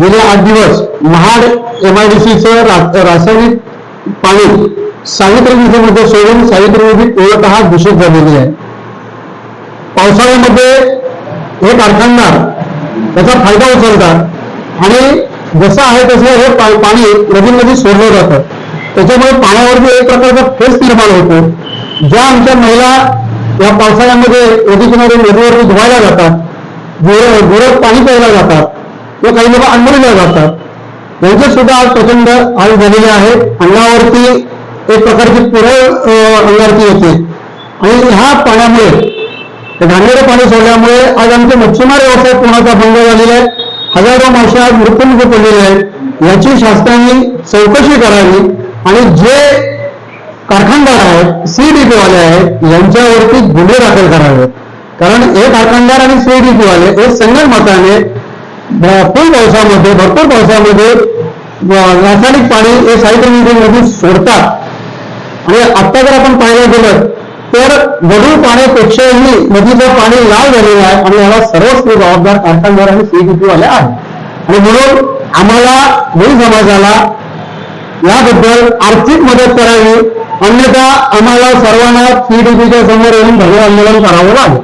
गेले आठ दिवस महाड एमआयडीसीचं रासायनिक पाणी सावित्री नदीमध्ये सोडून सावित्री नदी पूर्णतः दूषित झालेली आहे. पावसाळ्यामध्ये हे कारखानदार त्याचा फायदा उचलतात आणि जसं आहे तसं हे पाणी नदीमध्ये सोडलं जातं. त्याच्यामुळे पाण्यावरती एक प्रकारचा फेस निर्माण होतो. ज्या आमच्या महिला या पावसाळ्यामध्ये नदी किनारी नदीवरती धुवायला जातात गुर पाणी प्यायला जातात किंवा काही लोक आंघोळीला जातात यांचे सुद्धा आज प्रचंड हाल झालेले आहे. अंगावरती एक प्रकारची पुरळ अंगावरती येते. आणि ह्या पाण्यामुळे हे पाणी सोडल्यामुळे आज आमचे मच्छीमार व्यवसाय पूर्णतः भंग झालेला आहे हजारो मासे आज मृत्यूमुखी पडलेले आहेत. याची शासनाने चौकशी करावी आणि जे कारखानदार आहेत सीडीपी वाले आहेत यांच्यावरती गुन्हे दाखल करावे कारण हे कारखानदार आणि सीडीपी वाले हे संगणमताने भरपूर पावसामध्ये भरपूर पावसामध्ये रासायनिक पाणी हे साहित्य सोडतात. आणि आता जर आपण पाहायला गेलं तर वडील पाण्यापेक्षाही नदीचं पाणी लाल झालेलं आहे आणि याला सर्वस्वी जबाबदार कारखानदार आणि सीडीपी वाले आहेत. आणि म्हणून आम्हाला मुली समाजाला याबद्दल आर्थिक मदत करावी अन्यथा आम्हाला सर्वांना सीडीपीच्या समोर येऊन भव्य आंदोलन करावं लागेल.